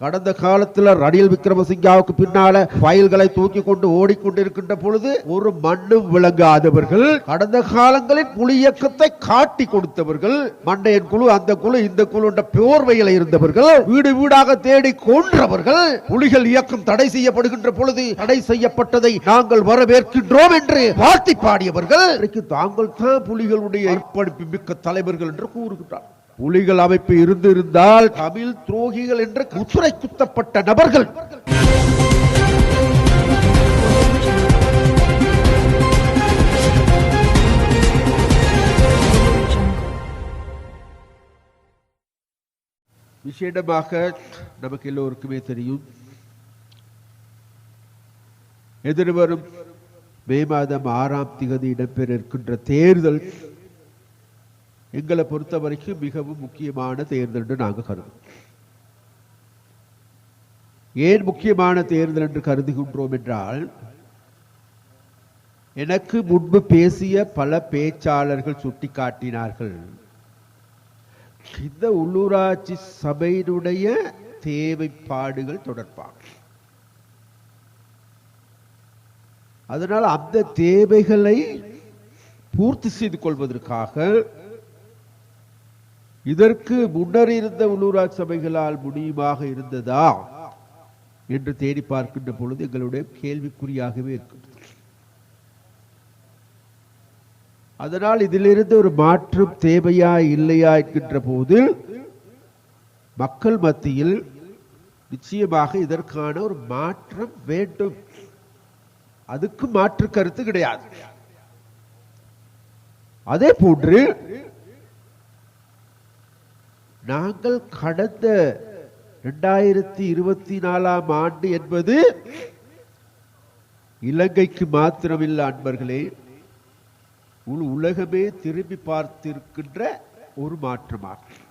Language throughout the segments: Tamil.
கடந்த காலத்துல ரணில் விக்ரமசிங்காவுக்கு பின்னால ஃபைல்களை தூக்கி கொண்டு ஓடிக்கொண்டிருக்கின்ற பொழுது ஒரு மண்ணும் விளங்காதவர்கள் கடந்த காலங்களில் புலி இயக்கத்தை காட்டி கொடுத்தவர்கள் மண்டையன் குழு அந்த குழு இந்த குழு என்ற போர்வையில இருந்தவர்கள் வீடு வீடாக தேடி கொன்றவர்கள் புலிகள் இயக்கம் தடை செய்யப்படுகின்ற பொழுது தடை செய்யப்பட்டதை நாங்கள் வரவேற்கின்றோம் என்று வாழ்த்தி பாடியவர்கள் தாங்கள் தான் புலிகளுடைய அர்ப்பணிப்பு மிக்க தலைவர்கள் என்று கூறுகின்றார் புலிகள் அமைப்பு இருந்திருந்தால் தமிழ் துரோகிகள் என்று குத்துரை குத்தப்பட்ட நபர்கள். விசேடமாக நமக்கு எல்லோருக்குமே தெரியும். எதிர்வரும் மே மாதம் ஆறாம் திகதி இடம்பெற இருக்கின்ற தேர்தல் எங்களை பொறுத்த வரைக்கும் மிகவும் முக்கியமான தேர்தல் என்று நாங்கள் கருதுவோம். ஏன் முக்கியமான தேர்தல் என்று கருதுகின்றோம் என்றால் எனக்கு முன்பு பேசிய பல பேச்சாளர்கள் சுட்டிக்காட்டினார்கள். இந்த உள்ளூராட்சி சபையினுடைய தேவைப்பாடுகள் தொடர்பாக அதனால் அந்த தேவைகளை பூர்த்தி செய்து கொள்வதற்காக இதற்கு முன்னர் இருந்த உள்ளூராட்சி சபைகளால் முடியுமாக இருந்ததா என்று தேடி பார்க்கின்ற பொழுது எங்களுடைய கேள்விக்குறியாகவே இருக்கும் அதனால் இதிலிருந்து ஒரு மாற்றம் தேவையா இல்லையா என்கின்ற போது மக்கள் மத்தியில் நிச்சயமாக இதற்கான ஒரு மாற்றம் வேண்டும். அதுக்கு மாற்று கருத்து கிடையாது. அதே போன்று நாங்கள் கடந்த இரண்டாயிரத்தி இருபத்தி நாலாம் ஆண்டு என்பது இலங்கைக்கு மாத்திரமில்லை அன்பர்களே. முழு உலகமே திரும்பி பார்த்திருக்கின்ற ஒரு மாற்றமாகும்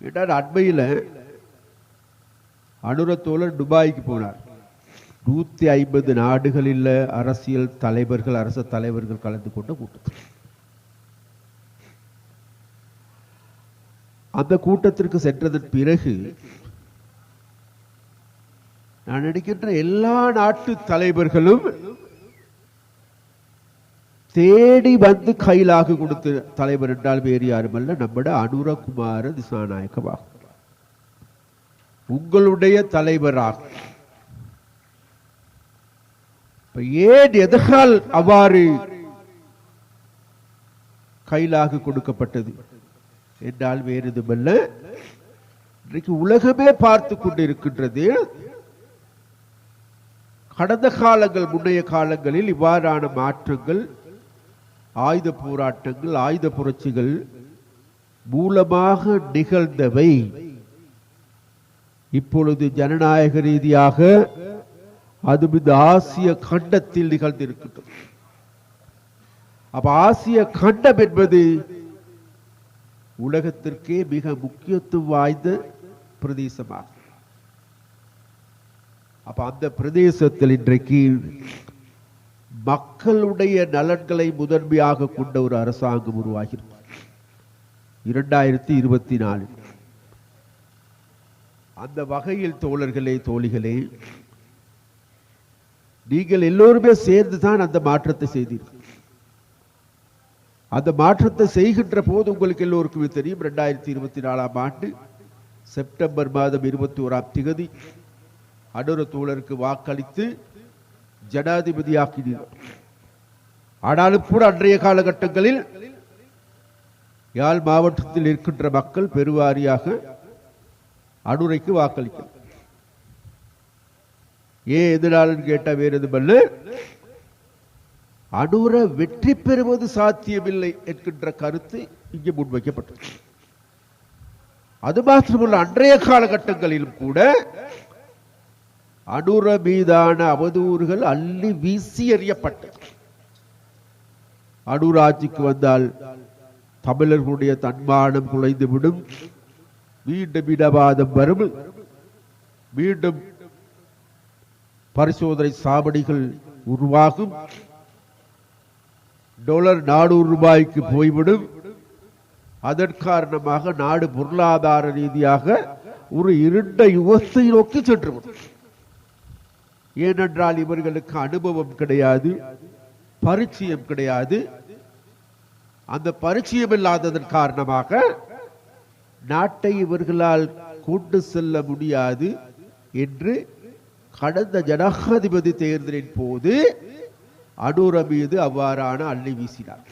என்றால் அண்மையில் அனுரத்தோழர் துபாய்க்கு போனார். நூத்தி ஐம்பது நாடுகளில் அரசியல் தலைவர்கள் அரச தலைவர்கள் கலந்து கொண்ட கூட்டத்தில். அந்த கூட்டத்திற்கு சென்றதன் பிறகு நான் நினைக்கின்ற எல்லா நாட்டு தலைவர்களும் தேடி வந்து கையிலாக கொடுத்த தலைவர் என்றால் வேறு யாருமல்ல நம்மட அனுரகுமார திசாநாயக்கமாகும் உங்களுடைய தலைவராகும் இப்ப ஏன் எதனால் அவ்வாறு கையிலாக கொடுக்கப்பட்டது? என்றால் வேறு எதுமல்ல இன்றைக்கு உலகமே பார்த்து கொண்டிருக்கின்றது. கடந்த காலங்கள் முன்னைய காலங்களில் இவ்வாறான மாற்றங்கள் ஆயுத போராட்டங்கள் ஆயுத புரட்சிகள் மூலமாக நிகழ்ந்தவை. இப்பொழுது ஜனநாயக ரீதியாக அது இந்த ஆசிய கண்டத்தில் நிகழ்ந்திருக்கின்றது. அப்ப ஆசிய கண்டம் என்பது உலகத்திற்கே மிக முக்கியத்துவம் வாய்ந்த பிரதேசமாகும் அப்ப அந்த பிரதேசத்தில் இன்றைக்கு மக்களுடைய நலன்களை முதன்மையாக கொண்ட ஒரு அரசாங்கம் உருவாகிறது இரண்டாயிரத்தி இருபத்தி நாலு. அந்த வகையில் தோழர்களே தோழிகளே நீங்கள் எல்லோருமே சேர்ந்து தான் அந்த மாற்றத்தை செய்தீர்கள். அந்த மாற்றத்தை செய்கின்ற போது உங்களுக்கு எல்லோருக்குமே தெரியும் ரெண்டாயிரத்தி இருபத்தி நாலாம் ஆண்டு செப்டம்பர் மாதம் இருபத்தி ஓராம் திகதி அனுர தோழருக்கு வாக்களித்து ஜனாதிபதியாக்கினார். ஆனாலும் கூட அன்றைய காலகட்டங்களில் யாழ் மாவட்டத்தில் இருக்கின்ற மக்கள் பெருவாரியாக அனுரைக்கு வாக்களிக்க ஏன் எதனாலும் கேட்ட வேறு எதுமல்ல அனுர வெற்றி பெறுவது சாத்தியமில்லை என்கின்ற கருத்து இங்கே முன்வைக்கப்பட்டது. அது மாத்திரமல்ல அன்றைய காலகட்டங்களிலும் கூட அனுர மீதான அவதூறுகள் அள்ளி வீசி எறியப்பட்டது. அனுராட்சிக்கு வந்தால் தமிழர்களுடைய தன்மானம் குலைந்துவிடும். மீண்டும் இனவாதம் வரும். மீண்டும் பரிசோதனை சாவடிகள் உருவாகும். டாலர் நானூறு ரூபாய்க்கு போய்விடும். அதன் காரணமாக நாடு பொருளாதார ரீதியாக ஒரு இருண்ட யுகத்தை நோக்கி சென்று ஏனென்றால் இவர்களுக்கு அனுபவம் கிடையாது பரிச்சயம் கிடையாது. அந்த பரிச்சயம் இல்லாததன் காரணமாக நாட்டை இவர்களால் கொண்டு செல்ல முடியாது என்று கடந்த ஜனாதிபதி தேர்தலின் போது அனுர மீது அவ்வாறான அள்ளி வீசினார்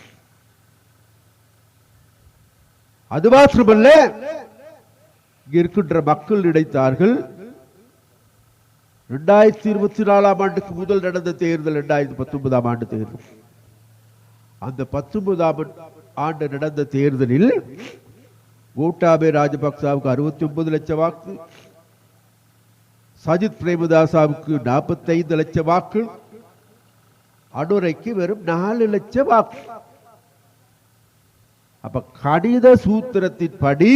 அது மாத்திரமல்ல இருக்கின்ற மக்கள் நினைத்தார்கள் இரண்டாயிரத்தி இருபத்தி நாலாம் ஆண்டுக்கு முதல் நடந்த தேர்தல் இரண்டாயிரத்தி பத்தொன்பதாம் ஆண்டு தேர்தல். அந்த பத்தொன்பதாம் ஆண்டு நடந்த தேர்தலில் கோட்டாபே ராஜபக்சாவுக்கு அறுபத்தி ஒன்பது லட்சம் வாக்கு சஜித் பிரேமதாசாவுக்கு நாற்பத்தைந்து லட்சம் வாக்கு அனுரைக்கு வெறும் நாலு லட்சம் வாக்கு. அப்ப கணித சூத்திரத்தின்படி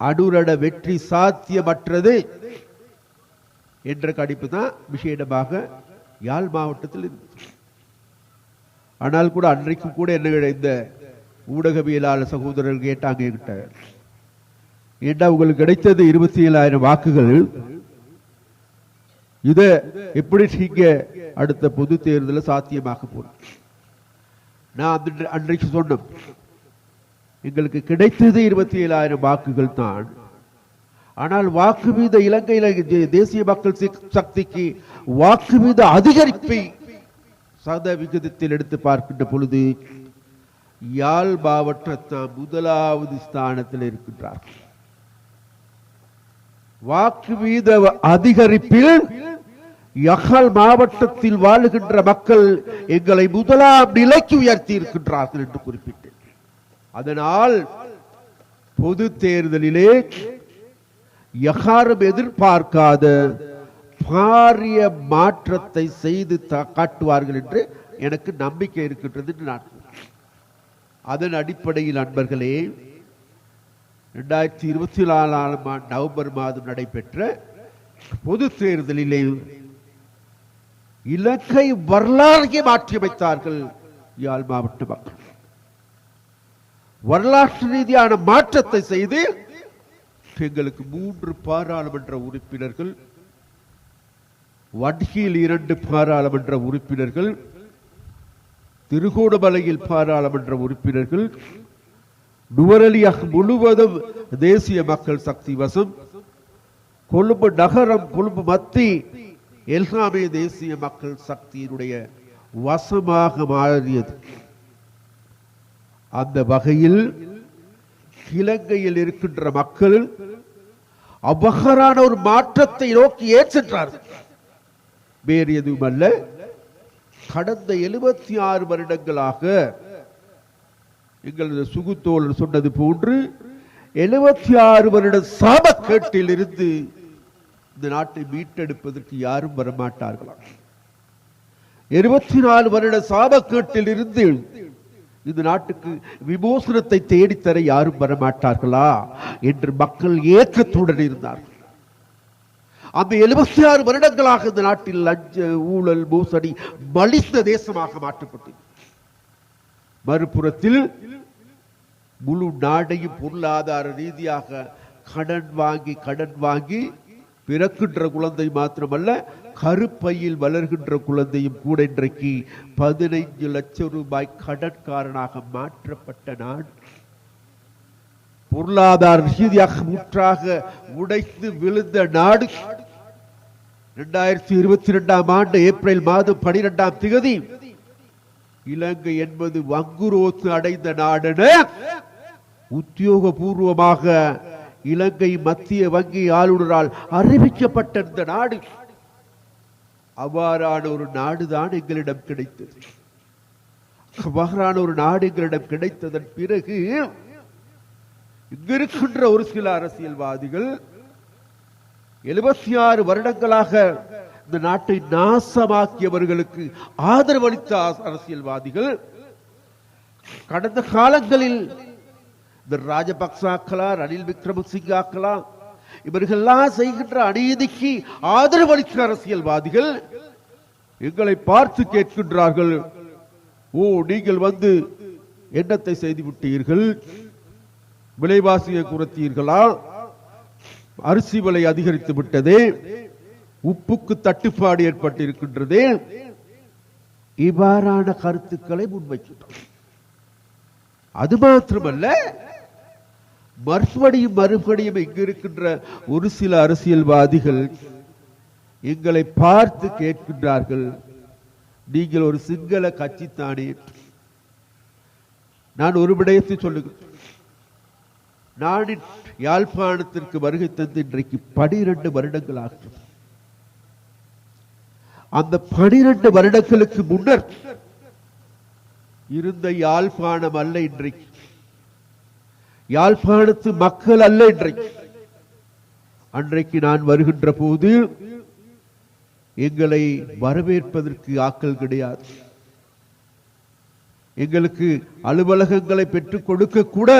அனுரட வெற்றி சாத்தியமற்றது என்ற கணிப்பு தான் விசேடமாக யாழ் மாவட்டத்தில் இருந்தது ஆனால் கூட அன்றைக்கு கூட என்ன இந்த ஊடகவியலாளர் சகோதரர்கள் கேட்டாங்க என்கிட்ட. ஏண்டா உங்களுக்கு கிடைத்தது இருபத்தி ஏழாயிரம் வாக்குகள்? இதை எப்படி நீங்க அடுத்த பொது தேர்தலில் சாத்தியமாக்க போறோம் நான் அந்த அன்றைக்கு சொன்னேன் எங்களுக்கு கிடைத்தது இருபத்தி ஏழாயிரம் வாக்குகள் தான். ஆனால் வாக்கு வீத இலங்கையில தேசிய மக்கள் சக்திக்கு வாக்கு வீத அதிகரிப்பை சத விகிதத்தில் எடுத்து பார்க்கின்ற பொழுது யாழ் மாவட்டத்தான் முதலாவது ஸ்தானத்தில் இருக்கின்றார் வாக்கு வீத அதிகரிப்பில் யகல் மாவட்டத்தில் வாழுகின்ற மக்கள் எங்களை முதலாம் நிலைக்கு உயர்த்தி இருக்கின்றார்கள் என்று குறிப்பிட்டேன். அதனால் பொது தேர்தலிலே யாரும் எதிர்பார்க்காத பாரிய மாற்றத்தை செய்து த- காட்டுவார்கள் என்று எனக்கு நம்பிக்கை இருக்கின்றது என்று நான் அதன் அடிப்படையில் நண்பர்களே ரெண்டாயிரத்தி இருபத்தி நாலாம் ஆண்டு நவம்பர் மாதம் நடைபெற்ற பொது தேர்தலிலே இலக்கை வரலாறையே மாற்றியமைத்தார்கள் யாழ் மாவட்ட மக்கள். வரலாற்று ரீதியான மாற்றத்தை செய்து எங்களுக்கு மூன்று பாராளுமன்ற உறுப்பினர்கள் வடகியில் இரண்டு பாராளுமன்ற உறுப்பினர்கள் திருகோணமலையில் பாராளுமன்ற உறுப்பினர்கள் நுவரலியாக முழுவதும் தேசிய மக்கள் சக்தி வசம். கொழும்பு நகரம் கொழும்பு மத்தி எல்லாமே தேசிய மக்கள் சக்தியினுடைய வசமாக மாறியது. அந்த வகையில் இலங்கையில் இருக்கின்ற மக்கள் அவ்வகரான ஒரு மாற்றத்தை நோக்கி ஏன் வேறு எதுவும் அல்ல கடந்த எழுபத்தி ஆறு வருடங்களாக எங்களது சுகுத்தோழர் சொன்னது போன்று எழுபத்தி ஆறு வருட சாபக்கேட்டில் இருந்து இந்த நாட்டை மீட்டெடுப்பதற்கு யாரும் வரமாட்டார்களாம் இருபத்தி நாலு வருட சாபக்கேட்டில் இருந்து இந்த நாட்டுக்கு விமோசனத்தை தேடித்தர யாரும் வரமாட்டார்களா என்று மக்கள் ஏக்கத்துடன் இருந்தார்கள். அந்த எழுபத்தி ஆறு வருடங்களாக இந்த நாட்டில் லஞ்ச ஊழல் மோசடி மலிந்த தேசமாக மாற்றப்பட்டது. மறுபுறத்தில் முழு நாடையும் பொருளாதார ரீதியாக கடன் வாங்கி கடன் வாங்கி பிறக்கின்ற குழந்தை மாத்திரமல்ல கருப்பையில் வளர்கின்ற குழந்தையும் கூட இன்றைக்கு பதினைந்து லட்சம் ரூபாய் கடன்காரனாக மாற்றப்பட்ட நாடு பொருளாதார ரீதியாக முற்றாக உடைத்து விழுந்த நாடு. இரண்டாயிரத்தி இருபத்தி இரண்டாம் ஆண்டு ஏப்ரல் மாதம் பனிரெண்டாம் திகதி இலங்கை என்பது வங்குரோத்து அடைந்த நாடென உத்தியோகபூர்வமாக இலங்கை மத்திய வங்கி ஆளுநரால் அறிவிக்கப்பட்ட இந்த நாடு. அவ்வாறான ஒரு நாடுதான் எங்களிடம் கிடைத்தது. அவ்வாறான ஒரு நாடு எங்களிடம் கிடைத்ததன் பிறகு இங்கிருக்கின்ற ஒரு சில அரசியல்வாதிகள் எழுபத்தி ஆறு வருடங்களாக இந்த நாட்டை நாசமாக்கியவர்களுக்கு ஆதரவளித்த அரசியல்வாதிகள் கடந்த காலங்களில் இந்த ராஜபக்சாக்களா ரணில் விக்ரமசிங்காக்களா இவர்கள்லாம் செய்கின்ற அநீதிக்கு ஆதரவளித்த அரசியல்வாதிகள் எங்களை பார்த்து கேட்கின்றார்கள் ஓ நீங்கள் வந்து எண்ணத்தை செய்து விட்டீர்கள் விலைவாசியை குறைத்தீர்களா? அரிசி விலை அதிகரித்து விட்டதே? உப்புக்கு தட்டுப்பாடு ஏற்பட்டிருக்கின்றது. இவ்வாறான கருத்துக்களை முன்வைக்கின்றோம் அது மாத்திரமல்ல மறுபடியும் மறுபடியும் இங்கிருக்கின்ற ஒரு சில அரசியல்வாதிகள் எங்களை பார்த்து கேட்கின்றார்கள் நீங்கள் ஒரு சிங்கள கட்சி தானே நான் ஒரு விடயத்தை சொல்லுகிறேன். நான் யாழ்ப்பாணத்திற்கு வருகை தந்து இன்றைக்கு பனிரெண்டு வருடங்கள் ஆகும் அந்த பனிரெண்டு வருடங்களுக்கு முன்னர் இருந்த யாழ்ப்பாணம் அல்ல இன்றைக்கு. யாழ்ப்பாணத்து மக்கள் அல்ல இன்றைக்கு. அன்றைக்கு நான் வருகின்ற போது எங்களை வரவேற்பதற்கு ஆக்கள் கிடையாது. எங்களுக்கு அலுவலகங்களை பெற்றுக் கொடுக்க கூட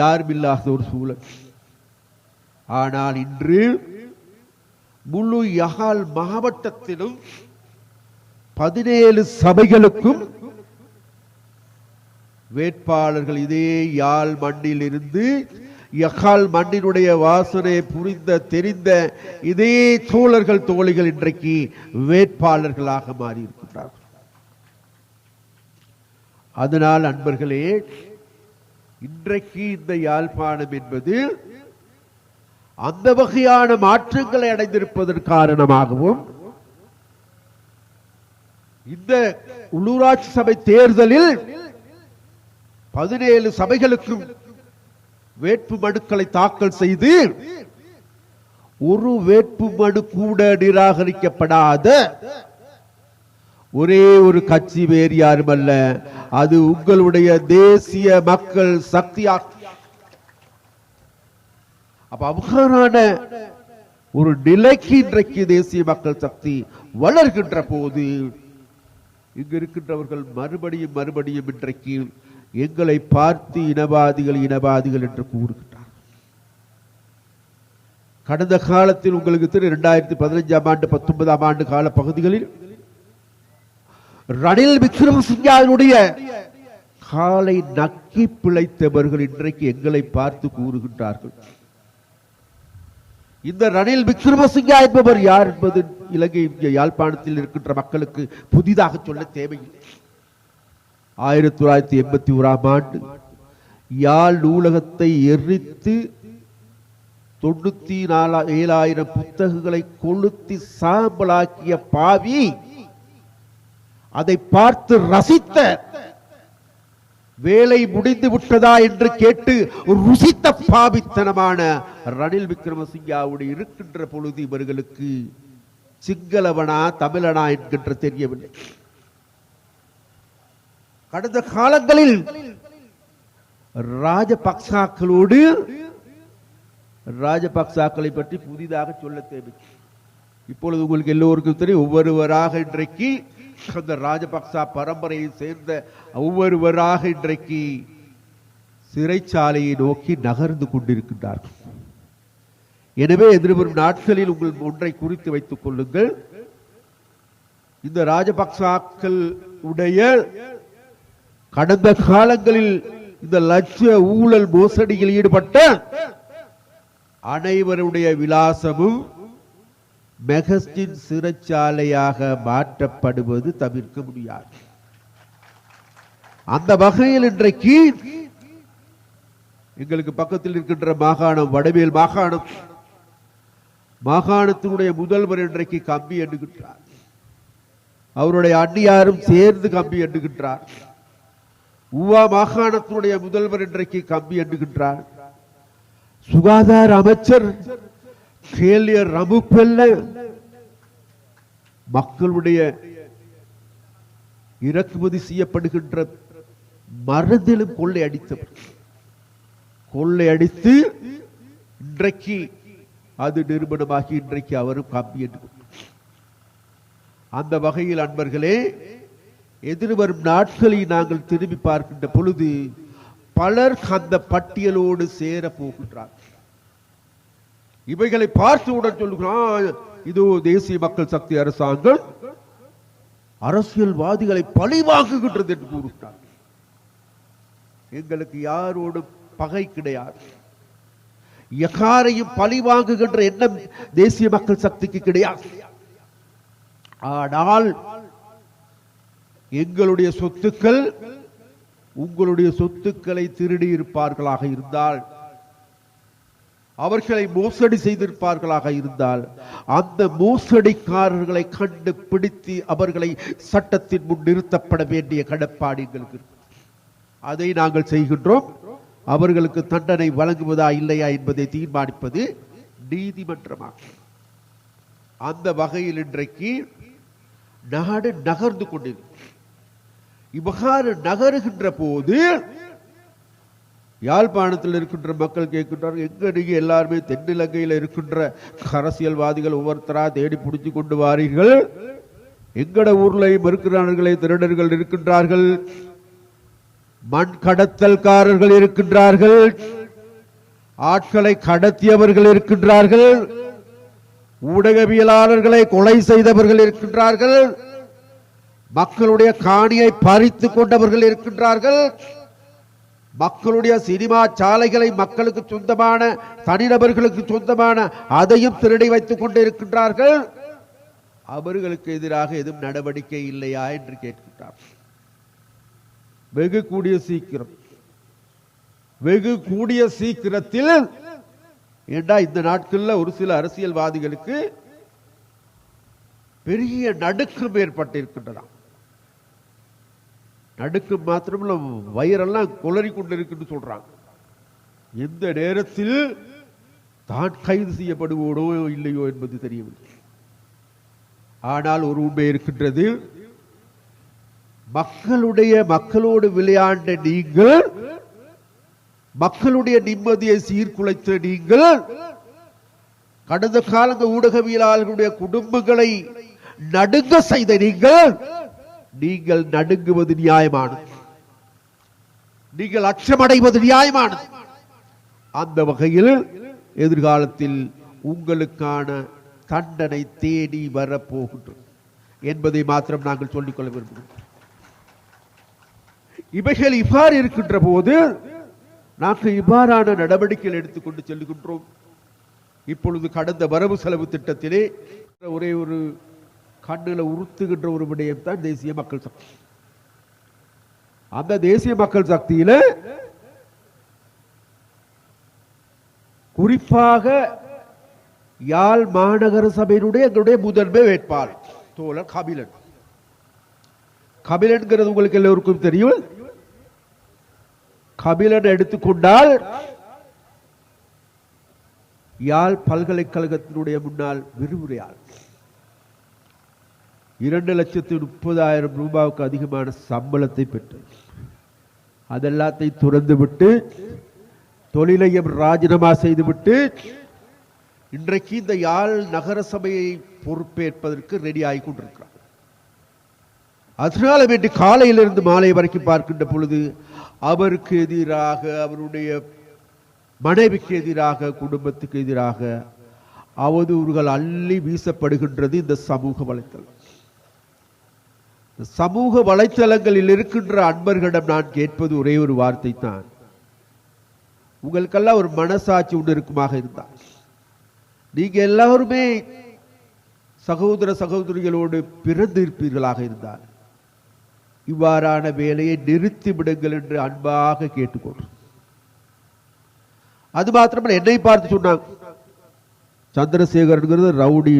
யாரும் இல்லாத ஒரு சூழல். ஆனால் இன்று முழு யகால் மாவட்டத்திலும் பதினேழு சபைகளுக்கும் வேட்பாளர்கள் இதே யாழ் மண்ணில் இருந்து யகால் மண்ணினுடைய வாசனை புரிந்த தெரிந்த இதே சோழர்கள் தோழிகள் இன்றைக்கு வேட்பாளர்களாக மாறி இருக்கின்றார்கள் அதனால் அன்பர்களே இன்றைக்கு இந்த யாழ்ப்பாணம் என்பது அந்த வகையான மாற்றங்களை அடைந்திருப்பதன் காரணமாகவும் இந்த உள்ளூராட்சி சபை தேர்தலில் பதினேழு சபைகளுக்கும் வேட்பு மனுக்களை தாக்கல் செய்து ஒரு வேட்பு மனு கூட நிராகரிக்கப்படாத ஒரே ஒரு கட்சி வேறு யாரும் அல்ல அது உங்களுடைய தேசிய மக்கள் சக்தியாக அப்ப அவ்வாறான ஒரு நிலைக்கு இன்றைக்கு தேசிய மக்கள் சக்தி வளர்கின்ற போது இங்கு இருக்கின்றவர்கள் மறுபடியும் மறுபடியும் இன்றைக்கு எங்களை பார்த்து இனவாதிகள் இனவாதிகள் என்று கூறுகின்றார் கடந்த காலத்தில் உங்களுக்கு தெரியும் இரண்டாயிரத்தி பதினைஞ்சாம் ஆண்டு பத்தொன்பதாம் ஆண்டு கால பகுதிகளில் ரணில் விக்ரமசிங்காவினுடைய காலை நக்கி பிழைத்தவர்கள் இன்றைக்கு எங்களை பார்த்து கூறுகின்றார்கள். இந்த ரணில் விக்ரமசிங்கா என்பவர் யார் என்பது இலங்கை யாழ்ப்பாணத்தில் இருக்கின்ற மக்களுக்கு புதிதாக சொல்ல தேவையில்லை. ஆயிரத்தி தொள்ளாயிரத்தி எண்பத்தி ஓராம் ஆண்டு யாழ் நூலகத்தை எரித்து தொண்ணூத்தி நாலா ஏழாயிரம் புத்தகங்களை கொளுத்தி சாம்பலாக்கிய பாவி அதை பார்த்து ரசித்த வேலை முடிந்து விட்டதா என்று கேட்டு ருசித்த பாபித்தனமான ரணில் விக்ரமசிங்காவுடைய இருக்கின்ற பொழுது இவர்களுக்கு சிங்களவனா தமிழனா என்கின்ற தெரியவில்லை. கடந்த காலங்களில் ராஜபக்சாக்களோடு ராஜபக்சாக்களை பற்றி புதிதாக சொல்ல தேவை இப்பொழுது உங்களுக்கு எல்லோருக்கும் தெரியும் ஒவ்வொருவராக இன்றைக்கு அந்த ராஜபக்சா பரம்பரையை சேர்ந்த ஒவ்வொருவராக இன்றைக்கு சிறைச்சாலையை நோக்கி நகர்ந்து கொண்டிருக்கின்றார்கள். எனவே எதிர்வரும் நாட்களில் உங்கள் ஒன்றை குறித்து வைத்துக் கொள்ளுங்கள். இந்த ராஜபக்சாக்கள் உடைய கடந்த காலங்களில் இந்த லட்ச ஊழல் மோசடியில் ஈடுபட்ட அனைவருடைய விலாசமும் மெகஸ்டின் சிறைச்சாலையாக மாற்றப்படுவது தவிர்க்க முடியாது. அந்த வகையில் இன்றைக்கு எங்களுக்கு பக்கத்தில் இருக்கின்ற மாகாணம் வடவேல் மாகாணம் மாகாணத்தினுடைய முதல்வர் இன்றைக்கு கம்பி எண்ணுகின்றார். அவருடைய அண்ணியாரும் சேர்ந்து கம்பி எண்ணுகின்றார். உவா மாகாணத்தினுடைய முதல்வர் இன்றைக்கு கம்பி எண்ணுகின்றார். சுகாதார அமைச்சர் ஃபெயிலியர் ரமுப்பெல்ல மக்களுடைய இறக்குமதி செய்யப்படுகின்ற மருந்திலும் கொள்ளை அடித்தவர் கொள்ளை அடித்து இன்றைக்கு அது நிறுவனமாகி இன்றைக்கு அவரும் காப்பி என்று அந்த வகையில் அன்பர்களே எதிர்வரும் நாட்களில் நாங்கள் திரும்பி பார்க்கின்ற பொழுது பலர் அந்த பட்டியலோடு சேர போகின்றார் இவைகளை பார்த்தவுடன் சொல்லுகிறான் இது தேசிய மக்கள் சக்தி அரசாங்கம் அரசியல்வாதிகளை பழி வாங்குகின்றது என்று கூறுகிறார். எங்களுக்கு யாரோடு பகை கிடையாது. எகாரையும் பழி வாங்குகின்ற எண்ணம் தேசிய மக்கள் சக்திக்கு கிடையாது. ஆனால் எங்களுடைய சொத்துக்கள் உங்களுடைய சொத்துக்களை திருடி இருப்பார்களாக இருந்தால் அவர்களை மோசடி செய்திருப்பார்களாக இருந்தால் அந்த மோசடிக்காரர்களை கண்டு பிடித்து அவர்களை சட்டத்தின் முன் நிறுத்தப்பட வேண்டிய கடப்பாடு எங்களுக்கு அதை நாங்கள் செய்கின்றோம். அவர்களுக்கு தண்டனை வழங்குவதா இல்லையா என்பதை தீர்மானிப்பது நீதிமன்றமாகும். அந்த வகையில் இன்றைக்கு நாடு நகர்ந்து கொண்டிருக்கும் இவ்வாறு நகருகின்ற போது யாழ்ப்பாணத்தில் இருக்கின்ற மக்கள் கேட்கின்றார்கள் எங்க நீங்க எல்லாருமே தென்னிலங்கையில் இருக்கின்ற அரசியல்வாதிகள் ஒவ்வொருத்தரா தேடி பிடிச்சி கொண்டு வாரீர்கள்? எங்கட ஊர்லயும் இருக்கிறார்களே திருடர்கள் இருக்கின்றார்கள் மண் கடத்தல்காரர்கள் இருக்கின்றார்கள் ஆட்களை கடத்தியவர்கள் இருக்கின்றார்கள் ஊடகவியலாளர்களை கொலை செய்தவர்கள் இருக்கின்றார்கள் மக்களுடைய காணியை பறித்து கொண்டவர்கள் இருக்கின்றார்கள் மக்களுடைய சினிமா சாலைகளை மக்களுக்கு சொந்தமான தனிநபர்களுக்கு சொந்தமான அதையும் திருடி வைத்துக் கொண்டு இருக்கின்றார்கள் அவர்களுக்கு எதிராக எதுவும் நடவடிக்கை இல்லையா என்று கேட்கின்றார். வெகு கூடிய சீக்கிரம். வெகு கூடிய சீக்கிரத்தில் ஏண்டா இந்த நாட்கள்ல ஒரு சில அரசியல்வாதிகளுக்கு பெரிய நடுக்கம் ஏற்பட்டிருக்கின்றன நடுக்கு மாத்திரமில்ல வயிறெல்லாம் குளறி கொண்டிருக்குன்னு சொல்றாங்க. எந்த நேரத்தில் தான் கைது செய்யப்படுவோனோ இல்லையோ என்பது தெரியவில்லை. ஆனால் ஒரு உண்மை இருக்கின்றது. மக்களுடைய மக்களோடு விளையாண்ட நீங்கள் மக்களுடைய நிம்மதியை சீர்குலைத்த நீங்கள் கடந்த காலங்க ஊடகவியலாளர்களுடைய குடும்பங்களை நடுங்க செய்த நீங்கள் நீங்கள் நடுங்குவது நியாயமானது. நீங்கள் அச்சமடைவது நியாயமானது. அந்த வகையில் எதிர்காலத்தில் உங்களுக்கான தண்டனை தேடி வரப்போகின்றது என்பதை மாத்திரம் நாங்கள் சொல்லிக்கொள்ள விரும்புகிறோம். இவைகள் இவ்வாறு இருக்கின்ற போது நாங்கள் இவ்வாறான நடவடிக்கைகள் எடுத்துக்கொண்டு செல்கின்றோம். இப்பொழுது கடந்த வரவு செலவு திட்டத்திலே ஒரே ஒரு கண்ணில் உறுத்துகின்ற ஒரு விடயம் தான் தேசிய மக்கள் சக்தி. அந்த தேசிய மக்கள் சக்தியில குறிப்பாக யாழ் மாநகர சபையினுடைய எங்களுடைய முதன்மை வேட்பாளர் தோழர் கபிலன். கபிலன்கிறது உங்களுக்கு எல்லோருக்கும் தெரியும். கபிலன் எடுத்துக்கொண்டால் யாழ் பல்கலைக்கழகத்தினுடைய முன்னாள் விரிவுரையாளர். இரண்டு லட்சத்து முப்பதாயிரம் ரூபாவுக்கு அதிகமான சம்பளத்தை பெற்றார் அதெல்லாத்தையும் துறந்து விட்டு தொழிலையும் ராஜினாமா செய்துவிட்டு இன்றைக்கு இந்த யாழ் நகர சபையை பொறுப்பேற்பதற்கு ரெடி ஆகி கொண்டிருக்கிறார். அதனால வேண்டி காலையிலிருந்து மாலை வரைக்கும் பார்க்கின்ற பொழுது அவருக்கு எதிராக அவருடைய மனைவிக்கு எதிராக குடும்பத்துக்கு எதிராக அவதூறுகள் அள்ளி வீசப்படுகின்றது இந்த சமூக வலைத்தளம். சமூக வலைத்தளங்களில் இருக்கின்ற அன்பர்களிடம் நான் கேட்பது ஒரே ஒரு வார்த்தை தான் உங்களுக்கெல்லாம் ஒரு மனசாட்சி ஒன்று இருக்குமாக இருந்தால். நீங்க எல்லாருமே சகோதர சகோதரிகளோடு பிறந்திருப்பீர்களாக இருந்தால். இவ்வாறான வேலையை நிறுத்தி விடுங்கள் என்று அன்பாக கேட்டுக்கொள். அது மாத்திரமல்ல என்னை பார்த்து சொன்னாங்க. சந்திரசேகரனுங்கிறது ரவுடி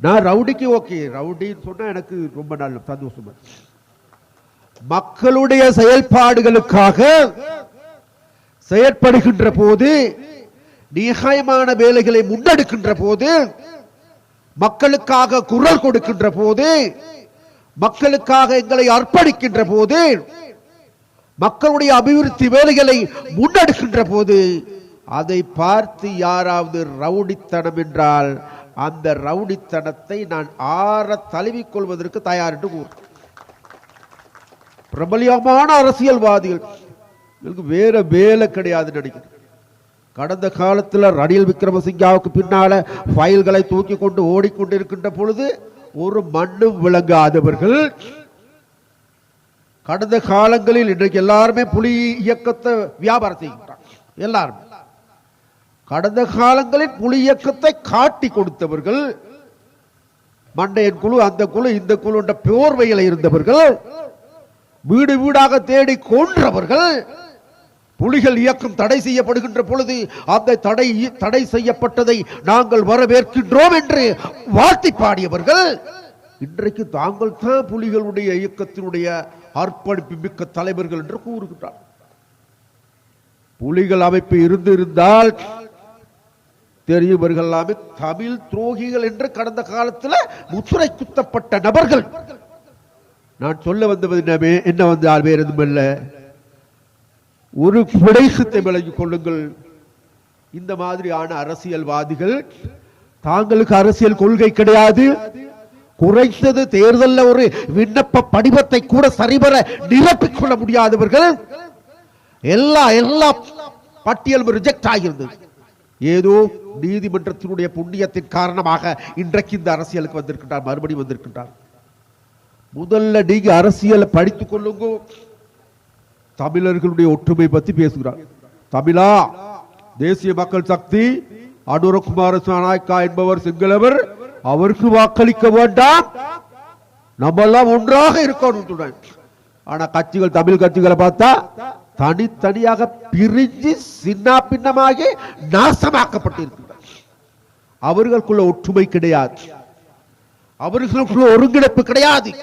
நான் ரவுடிக்கு ஓகே. ரவுடின்னு சொன்னா எனக்கு ரொம்ப நல்ல சந்தோஷமா மக்களுடைய செயல்பாடுகளுக்காக செயற்படுகின்ற போது நியாயமான வேலைகளை முன்னெடுக்கின்ற போது மக்களுக்காக குரல் கொடுக்கின்ற போது மக்களுக்காக எங்களை அர்ப்பணிக்கின்ற போது மக்களுடைய அபிவிருத்தி வேலைகளை முன்னெடுக்கின்ற போது அதை பார்த்து யாராவது ரவுடித்தனம் என்றால் அந்த ரவுடித்தனத்தை நான் ஆற தழுவிக் கொள்வதற்கு தயார் என்று கூறு பிரபலியமான அரசியல்வாதிகள். இவங்களுக்கு வேற வேலை கிடையாது நடிக்கிறது கடந்த காலத்தில் ரணில் விக்ரமசிங்காவுக்கு பின்னால ஃபைல்களை தூக்கி கொண்டு ஓடிக்கொண்டிருக்கின்ற பொழுது ஒரு மண்ணும் விளங்காதவர்கள். கடந்த காலங்களில் இன்றைக்கு எல்லாருமே புலி இயக்கத்தை வியாபாரம் செய்கின்றாங்க எல்லாருமே. கடந்த காலங்களில் புலி இயக்கத்தை காட்டி கொடுத்தவர்கள் மண்டையன் குழு அந்த குழு இந்த குழு என்ற போர்வையில் இருந்தவர்கள் வீடு வீடாக தேடி கொன்றவர்கள் புலிகள் இயக்கம் தடை செய்யப்படுகின்ற பொழுது அந்த தடை தடை செய்யப்பட்டதை நாங்கள் வரவேற்கின்றோம் என்று வாழ்த்தி பாடியவர்கள் இன்றைக்கு தாங்கள் தான் புலிகளுடைய இயக்கத்தினுடைய அர்ப்பணிப்பு மிக்க தலைவர்கள் என்று கூறுகின்றார் புலிகள் அமைப்பு இருந்திருந்தால் இருந்தால் தெரியவர்கள் எல்லாமே தமிழ் துரோகிகள் என்று கடந்த காலத்தில் முத்துரை குத்தப்பட்ட நபர்கள். நான் சொல்ல வந்தது என்னமே என்ன வந்தால் வேறு எதுவுமல்ல ஒரு பிடைசத்தை விளங்கிக் கொள்ளுங்கள். இந்த மாதிரியான அரசியல்வாதிகள் தாங்களுக்கு அரசியல் கொள்கை கிடையாது. குறைந்தது தேர்தலில் ஒரு விண்ணப்ப படிவத்தை கூட சரிபர நிரப்பிக் கொள்ள முடியாதவர்கள். எல்லா எல்லா பட்டியலும் ரிஜெக்ட் ஆகியிருந்தது. ஏதோ நீதிமன்றத்தினுடைய புண்ணியத்தின் காரணமாக இன்றைக்கு இந்த அரசியலுக்கு வந்திருக்கின்றார். மறுபடியும் வந்திருக்கின்றார். முதல்ல நீங்க அரசியலை படித்துக் கொள்ளுங்க. தமிழர்களுடைய ஒற்றுமை பத்தி பேசுகிறார். தமிழா தேசிய மக்கள் சக்தி அனுரகுமார நாயக்கா என்பவர் சிங்களவர் அவருக்கு வாக்களிக்க வேண்டாம். நம்ம எல்லாம் ஒன்றாக இருக்கணும் ஆனா கட்சிகள் தமிழ் கட்சிகளை பார்த்தா தனித்தனியாக பிரிஞ்சு சின்ன பின்னமாகி நாசமாக்கப்பட்டிருக்கிறார். அவர்களுக்குள்ள ஒற்றுமை கிடையாது. அவர்களுக்குள்ள ஒருங்கிணைப்பு கிடையாது.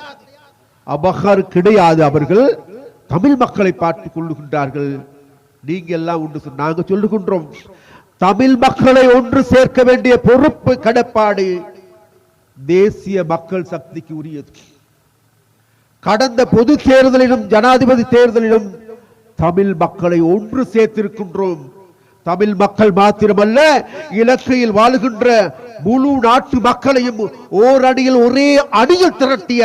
அபகார் கிடையாது. அவர்கள் தமிழ் மக்களை பார்த்துக் கொள்ளுகின்றார்கள். நீங்க எல்லாம் ஒன்று நாங்க சொல்லுகின்றோம். தமிழ் மக்களை ஒன்று சேர்க்க வேண்டிய பொறுப்பு கடப்பாடு. தேசிய மக்கள் சக்திக்கு உரியது. கடந்த பொது தேர்தலிலும் ஜனாதிபதி தேர்தலிலும் தமிழ் மக்களை ஒன்று சேர்த்திருக்கின்றோம். தமிழ் மக்கள் மாத்திரமல்ல இலக்கையில் வாழுகின்ற முழு நாட்டு மக்களையும் ஓர் அடியில் ஒரே அணியில் திரட்டிய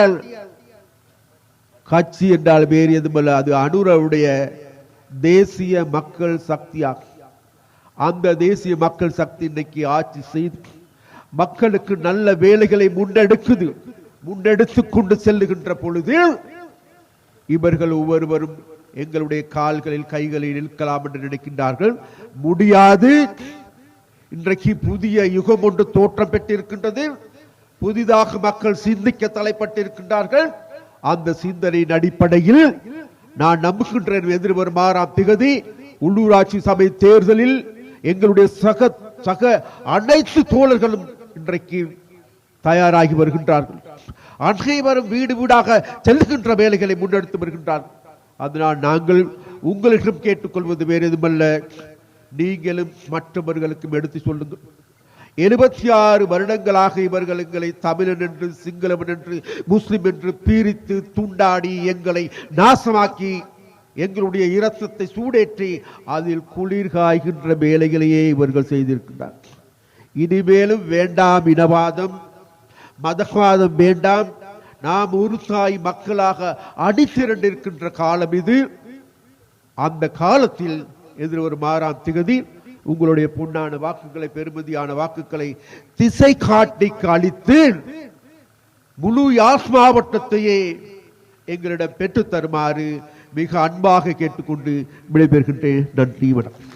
கட்சி என்றால் வேறு எதுமல்ல அது அனுரவுடைய தேசிய மக்கள் சக்தியாகும் அந்த தேசிய மக்கள் சக்தி இன்னைக்கு ஆட்சி செய்து மக்களுக்கு நல்ல வேலைகளை முன்னெடுக்குது. முன்னெடுத்து கொண்டு செல்லுகின்ற பொழுது இவர்கள் ஒவ்வொருவரும் எங்களுடைய கால்களில் கைகளில் நிற்கலாம் என்று நினைக்கின்றார்கள். முடியாது. இன்றைக்கு புதிய யுகம் ஒன்று தோற்றம் பெற்றிருக்கின்றது. புதிதாக மக்கள் சிந்திக்க தலைப்பட்டிருக்கின்றார்கள். அந்த சிந்தனையின் அடிப்படையில் நான் நம்புகின்றேன் எதிர்வரும் ஆறாம் திகதி உள்ளூராட்சி சபை தேர்தலில் எங்களுடைய சக சக அனைத்து தோழர்களும் இன்றைக்கு தயாராகி வருகின்றார்கள். அனைவரும் வீடு வீடாக செல்கின்ற வேலைகளை முன்னெடுத்து வருகின்றார்கள். அதனால் நாங்கள் உங்களிடம் கேட்டுக்கொள்வது வேறு எதுமல்ல நீங்களும் மற்றவர்களுக்கும் எடுத்து சொல்லுங்கள். எழுபத்தி ஆறு வருடங்களாக இவர்கள் எங்களை தமிழன் என்று சிங்களவன் என்று முஸ்லிம் என்று பிரித்து துண்டாடி எங்களை நாசமாக்கி எங்களுடைய இரத்தத்தை சூடேற்றி அதில் குளிர் காய்கின்ற வேலைகளையே இவர்கள் செய்திருக்கின்றார் இனிமேலும் வேண்டாம் இனவாதம் மதவாதம் வேண்டாம். நாம் உருசாய் மக்களாக மக்களாக அணிதிரண்டிருக்கின்ற காலம் இது. அந்த காலத்தில் எதிர்வரும் ஆறாம் திகதி உங்களுடைய பொன்னான வாக்குகளை பெருமதியான வாக்குகளை திசை காட்டி அளித்து முழு யாஸ் மாவட்டத்தையே எங்களிடம் பெற்றுத் தருமாறு மிக அன்பாக கேட்டுக்கொண்டு விடைபெறுகின்றேன். நன்றி வணக்கம்.